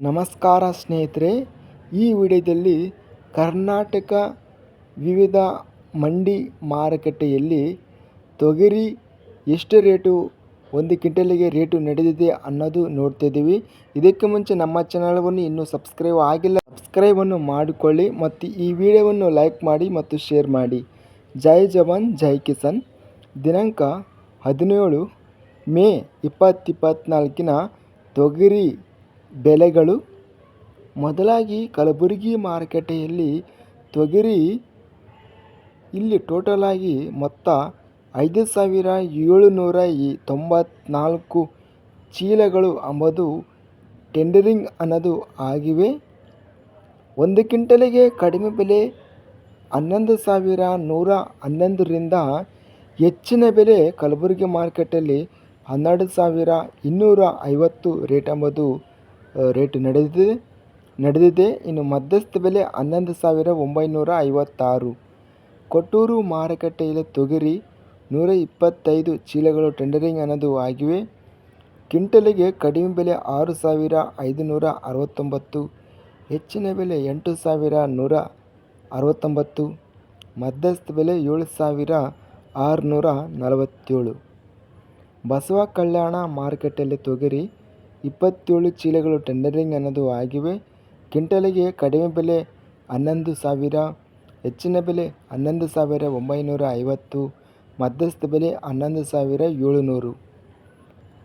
ನಮಸ್ಕಾರ ಸ್ನೇಹಿತರೆ, ಈ ವಿಡಿಯೋದಲ್ಲಿ ಕರ್ನಾಟಕ ವಿವಿಧ ಮಂಡಿ ಮಾರುಕಟ್ಟೆಯಲ್ಲಿ ತೊಗರಿ ಎಷ್ಟು ರೇಟು, ಒಂದು ಕ್ವಿಂಟಲಿಗೆ ರೇಟು ನಡೆದಿದೆ ಅನ್ನೋದು ನೋಡ್ತಿದ್ದೀವಿ. ಇದಕ್ಕೆ ಮುಂಚೆ ನಮ್ಮ ಚಾನಲ್ವನ್ನು ಇನ್ನೂ ಸಬ್ಸ್ಕ್ರೈಬ್ ಆಗಿಲ್ಲ, ಸಬ್ಸ್ಕ್ರೈಬನ್ನು ಮಾಡಿಕೊಳ್ಳಿ ಮತ್ತು ಈ ವಿಡಿಯೋವನ್ನು ಲೈಕ್ ಮಾಡಿ ಮತ್ತು ಶೇರ್ ಮಾಡಿ. ಜೈ ಜವಾನ್, ಜೈ ಕಿಸಾನ್. ದಿನಾಂಕ ಹದಿನೇಳು, ಮೇ ಇಪ್ಪತ್ತಿಪ್ಪತ್ನಾಲ್ಕಿನ ತೊಗರಿ ಬೆಲೆಗಳು ಮೊದಲಾಗಿ ಕಲಬುರಗಿ ಮಾರುಕಟ್ಟೆಯಲ್ಲಿ ತೊಗರಿ ಇಲ್ಲಿ ಟೋಟಲ್ ಆಗಿ ಮೊತ್ತ ಐದು ಸಾವಿರ ಏಳುನೂರ ತೊಂಬತ್ನಾಲ್ಕು ಚೀಲಗಳು ಅಂಬದು ಟೆಂಡರಿಂಗ್ ಅನ್ನೋದು ಆಗಿವೆ. ಒಂದು ಕ್ವಿಂಟಲಿಗೆ ಕಡಿಮೆ ಬೆಲೆ ಹನ್ನೊಂದು ಸಾವಿರ ನೂರ ಹನ್ನೊಂದರಿಂದ ಹೆಚ್ಚಿನ ಬೆಲೆ ಕಲಬುರಗಿ ಮಾರುಕಟ್ಟೆಯಲ್ಲಿ ಹನ್ನೆರಡು ಸಾವಿರ ಇನ್ನೂರ ಐವತ್ತು ರೇಟ್ ಎಂಬುದು ರೇಟ್ ನಡೆದಿದೆ. ನಡೆದಿದೆ. ಇನ್ನು ಮಧ್ಯಸ್ಥ ಬೆಲೆ ಹನ್ನೊಂದು ಸಾವಿರ ಒಂಬೈನೂರ ಐವತ್ತಾರು. ಕೊಟ್ಟೂರು ಮಾರುಕಟ್ಟೆಯಲ್ಲಿ ತೊಗರಿ ನೂರ ಇಪ್ಪತ್ತೈದು ಚೀಲಗಳು ಟೆಂಡರಿಂಗ್ ಅನ್ನೋದು ಆಗಿವೆ. ಕ್ವಿಂಟಲಿಗೆ ಕಡಿಮೆ ಬೆಲೆ ಆರು ಸಾವಿರ ಐದುನೂರ ಅರವತ್ತೊಂಬತ್ತು, ಹೆಚ್ಚಿನ ಬೆಲೆ ಎಂಟು ಸಾವಿರ ನೂರ ಅರವತ್ತೊಂಬತ್ತು, ಮಧ್ಯಸ್ಥ ಬೆಲೆ ಏಳು ಸಾವಿರ ಆರುನೂರ ನಲವತ್ತೇಳು. ಬಸವ ಕಲ್ಯಾಣ ಮಾರುಕಟ್ಟೆಯಲ್ಲಿ ತೊಗರಿ ಇಪ್ಪತ್ತೇಳು ಚೀಲಗಳು ಟೆಂಡರಿಂಗ್ ಅನ್ನೋದು ಆಗಿವೆ. ಕ್ವಿಂಟಲಿಗೆ ಕಡಿಮೆ ಬೆಲೆ ಹನ್ನೊಂದು ಸಾವಿರ, ಹೆಚ್ಚಿನ ಬೆಲೆ ಹನ್ನೊಂದು ಸಾವಿರ ಒಂಬೈನೂರ ಐವತ್ತು, ಮಧ್ಯಸ್ಥ ಬೆಲೆ ಹನ್ನೊಂದು ಸಾವಿರ ಏಳುನೂರು.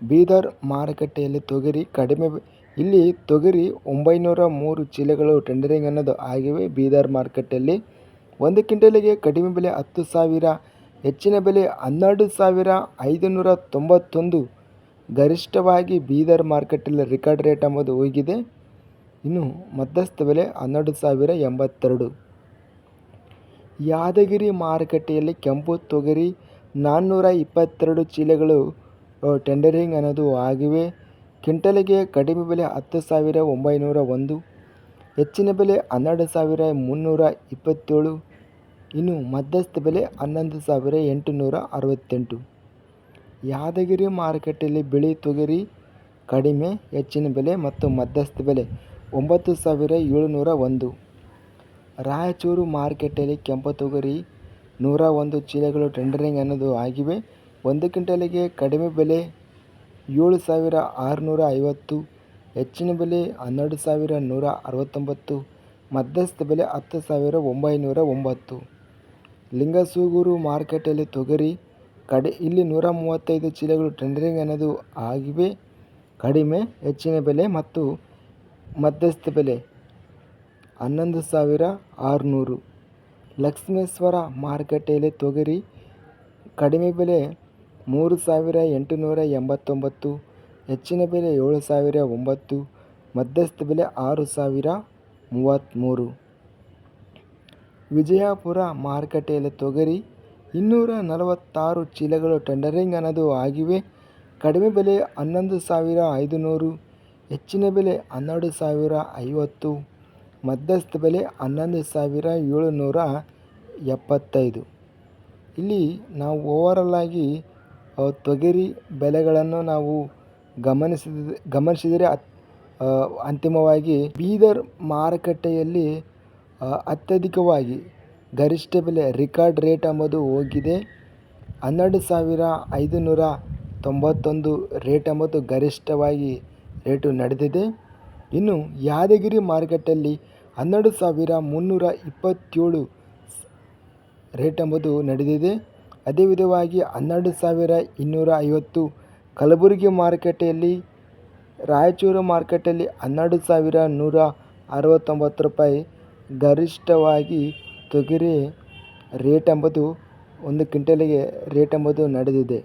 ಬೀದರ್ ಮಾರುಕಟ್ಟೆಯಲ್ಲಿ ತೊಗರಿ ಕಡಿಮೆ ಇಲ್ಲಿ ತೊಗರಿ ಒಂಬೈನೂರ ಮೂರು ಚೀಲಗಳು ಟೆಂಡರಿಂಗ್ ಅನ್ನೋದು ಆಗಿವೆ ಬೀದರ್ ಮಾರುಕಟ್ಟೆಯಲ್ಲಿ. ಒಂದು ಕ್ವಿಂಟಲಿಗೆ ಕಡಿಮೆ ಬೆಲೆ ಹತ್ತು ಸಾವಿರ, ಹೆಚ್ಚಿನ ಬೆಲೆ ಹನ್ನೆರಡು ಸಾವಿರ ಐದುನೂರ ತೊಂಬತ್ತೊಂದು ಗರಿಷ್ಠವಾಗಿ ಬೀದರ್ ಮಾರ್ಕೆಟಲ್ಲಿ ರೆಕಾರ್ಡ್ ರೇಟ್ ಎಂಬುದು ಹೋಗಿದೆ ಇನ್ನು ಮಧ್ಯಸ್ಥ ಬೆಲೆ ಹನ್ನೆರಡು ಸಾವಿರ ಎಂಬತ್ತೆರಡು. ಯಾದಗಿರಿ ಮಾರುಕಟ್ಟೆಯಲ್ಲಿ ಕೆಂಪು ತೊಗರಿ ನಾನ್ನೂರ ಇಪ್ಪತ್ತೆರಡು ಚೀಲಗಳು ಟೆಂಡರಿಂಗ್ ಅನ್ನೋದು ಆಗಿವೆ. ಕ್ವಿಂಟಲಿಗೆ ಕಡಿಮೆ ಬೆಲೆ ಹತ್ತು ಸಾವಿರ ಒಂಬೈನೂರ ಒಂದು. ಹೆಚ್ಚಿನ ಬೆಲೆ ಹನ್ನೆರಡು ಸಾವಿರ ಮುನ್ನೂರ ಇಪ್ಪತ್ತೇಳು. ಇನ್ನು ಮಧ್ಯಸ್ಥ ಬೆಲೆ ಹನ್ನೊಂದು ಸಾವಿರ ಎಂಟುನೂರ ಅರವತ್ತೆಂಟು. ಯಾದಗಿರಿ ಮಾರುಕಟ್ಟೆಯಲ್ಲಿ ಬಿಳಿ ತೊಗರಿ ಕಡಿಮೆ, ಹೆಚ್ಚಿನ ಬೆಲೆ ಮತ್ತು ಮಧ್ಯಸ್ಥ ಬೆಲೆ ಒಂಬತ್ತು ಸಾವಿರ ಏಳುನೂರ ಒಂದು. ರಾಯಚೂರು ಮಾರುಕಟ್ಟೆಯಲ್ಲಿ ಕೆಂಪು ತೊಗರಿ ನೂರ ಒಂದು ಚೀಲಗಳು ಟೆಂಡರಿಂಗ್ ಅನ್ನೋದು ಆಗಿವೆ. ಒಂದು ಕ್ವಿಂಟಲಿಗೆ ಕಡಿಮೆ ಬೆಲೆ ಏಳು ಸಾವಿರ ಆರುನೂರ ಐವತ್ತು, ಹೆಚ್ಚಿನ ಬೆಲೆ ಹನ್ನೆರಡು ಸಾವಿರ ನೂರ ಅರವತ್ತೊಂಬತ್ತು, ಮಧ್ಯಸ್ಥ ಬೆಲೆ ಹತ್ತು ಸಾವಿರ ಒಂಬೈನೂರ ಒಂಬತ್ತು. ಲಿಂಗಸೂಗೂರು ಮಾರುಕಟ್ಟೆಯಲ್ಲಿ ತೊಗರಿ ಕಡೆ, ಇಲ್ಲಿ ನೂರ ಮೂವತ್ತೈದು ಚೀಲಗಳು ಟೆಂಡರಿಂಗ್ ಅನ್ನೋದು ಆಗಿವೆ. ಕಡಿಮೆ, ಹೆಚ್ಚಿನ ಬೆಲೆ ಮತ್ತು ಮಧ್ಯಸ್ಥ ಬೆಲೆ. ಹನ್ನೊಂದು ಸಾವಿರ ಆರುನೂರು. ಲಕ್ಷ್ಮೇಶ್ವರ ಮಾರುಕಟ್ಟೆಯಲ್ಲಿ ತೊಗರಿ, ಕಡಿಮೆ ಬೆಲೆ ಮೂರು ಸಾವಿರ ಎಂಟುನೂರ ಎಂಬತ್ತೊಂಬತ್ತು, ಹೆಚ್ಚಿನ ಬೆಲೆ ಏಳು ಸಾವಿರ ಒಂಬತ್ತು, ಮಧ್ಯಸ್ಥ ಬೆಲೆ ಆರು ಸಾವಿರ ಮೂವತ್ತ್ಮೂರು. ವಿಜಯಪುರ ಮಾರುಕಟ್ಟೆಯಲ್ಲಿ ತೊಗರಿ ಇನ್ನೂರ ನಲವತ್ತಾರು ಚೀಲಗಳು ಟೆಂಡರಿಂಗ್ ಅನ್ನೋದು ಆಗಿವೆ. ಕಡಿಮೆ ಬೆಲೆ ಹನ್ನೊಂದು ಸಾವಿರ ಐದುನೂರು, ಹೆಚ್ಚಿನ ಬೆಲೆ ಹನ್ನೆರಡು ಸಾವಿರ ಐವತ್ತು, ಮಧ್ಯಸ್ಥ ಬೆಲೆ ಹನ್ನೊಂದು ಸಾವಿರ ಏಳುನೂರ ಎಪ್ಪತ್ತೈದು. ಇಲ್ಲಿ ನಾವು ಓವರಲ್ ಆಗಿ ತೊಗರಿ ಬೆಲೆಗಳನ್ನು ನಾವು ಗಮನಿಸಿದ, ಗಮನಿಸಿದರೆ ಅಂತಿಮವಾಗಿ ಬೀದರ್ ಮಾರುಕಟ್ಟೆಯಲ್ಲಿ ಅತ್ಯಧಿಕವಾಗಿ ಗರಿಷ್ಠ ಬೆಲೆ ರಿಕಾರ್ಡ್ ರೇಟ್ ಎಂಬುದು ಹೋಗಿದೆ. ಹನ್ನೆರಡು ಸಾವಿರ ಐದು ನೂರ ತೊಂಬತ್ತೊಂದು ರೇಟ್ ಎಂಬುದು ಗರಿಷ್ಠವಾಗಿ ರೇಟು ನಡೆದಿದೆ. ಇನ್ನು ಯಾದಗಿರಿ ಮಾರುಕಟ್ಟೆಯಲ್ಲಿ ಹನ್ನೆರಡು ಸಾವಿರ ಮುನ್ನೂರ ಇಪ್ಪತ್ತೇಳು ರೇಟ್ ಎಂಬುದು ನಡೆದಿದೆ. ಅದೇ ವಿಧವಾಗಿ ಹನ್ನೆರಡು ಸಾವಿರ ಇನ್ನೂರ ಐವತ್ತು ಕಲಬುರಗಿ ಮಾರುಕಟ್ಟೆಯಲ್ಲಿ, ರಾಯಚೂರು ಮಾರುಕಟ್ಟೆಯಲ್ಲಿ ಹನ್ನೆರಡು ಸಾವಿರ ನೂರ ಅರವತ್ತೊಂಬತ್ತು ರೂಪಾಯಿ ಗರಿಷ್ಠವಾಗಿ ತೊಗರಿ ರೇಟ್ ಎಂಬುದು ಒಂದು ಕ್ವಿಂಟಲಿಗೆ ರೇಟ್ ಎಂಬುದು ನಡೆದಿದೆ.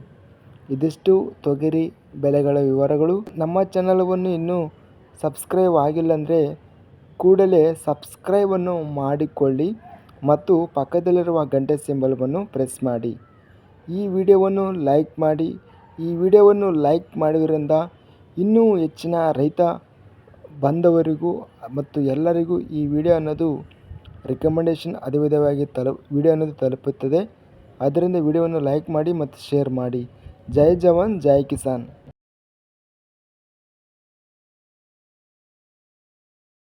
ಇದಿಷ್ಟು ತೊಗರಿ ಬೆಲೆಗಳ ವಿವರಗಳು. ನಮ್ಮ ಚಾನಲವನ್ನು ಇನ್ನೂ ಸಬ್ಸ್ಕ್ರೈಬ್ ಆಗಿಲ್ಲ ಅಂದರೆ ಕೂಡಲೇ ಸಬ್ಸ್ಕ್ರೈಬನ್ನು ಮಾಡಿಕೊಳ್ಳಿ ಮತ್ತು ಪಕ್ಕದಲ್ಲಿರುವ ಗಂಟೆ ಸಿಂಬಲ್ವನ್ನು ಪ್ರೆಸ್ ಮಾಡಿ. ಈ ವಿಡಿಯೋವನ್ನು ಲೈಕ್ ಮಾಡಿ. ಈ ವಿಡಿಯೋವನ್ನು ಲೈಕ್ ಮಾಡಿದ್ರಿಂದ ಇನ್ನೂ ಹೆಚ್ಚಿನ ರೈತ ಬಂದವರಿಗೂ ಮತ್ತು ಎಲ್ಲರಿಗೂ ಈ ವಿಡಿಯೋ ಅನ್ನೋದು ರೆಕಮೆಂಡೇಶನ್ ಅದೇ ವಿಧವಾಗಿ ತಲು ವಿಡಿಯೋ ಅನ್ನೋದು ತಲುಪುತ್ತದೆ. ಆದ್ದರಿಂದ ವಿಡಿಯೋವನ್ನು ಲೈಕ್ ಮಾಡಿ ಮತ್ತು ಶೇರ್ ಮಾಡಿ. ಜೈ ಜವಾನ್, ಜೈ ಕಿಸಾನ್.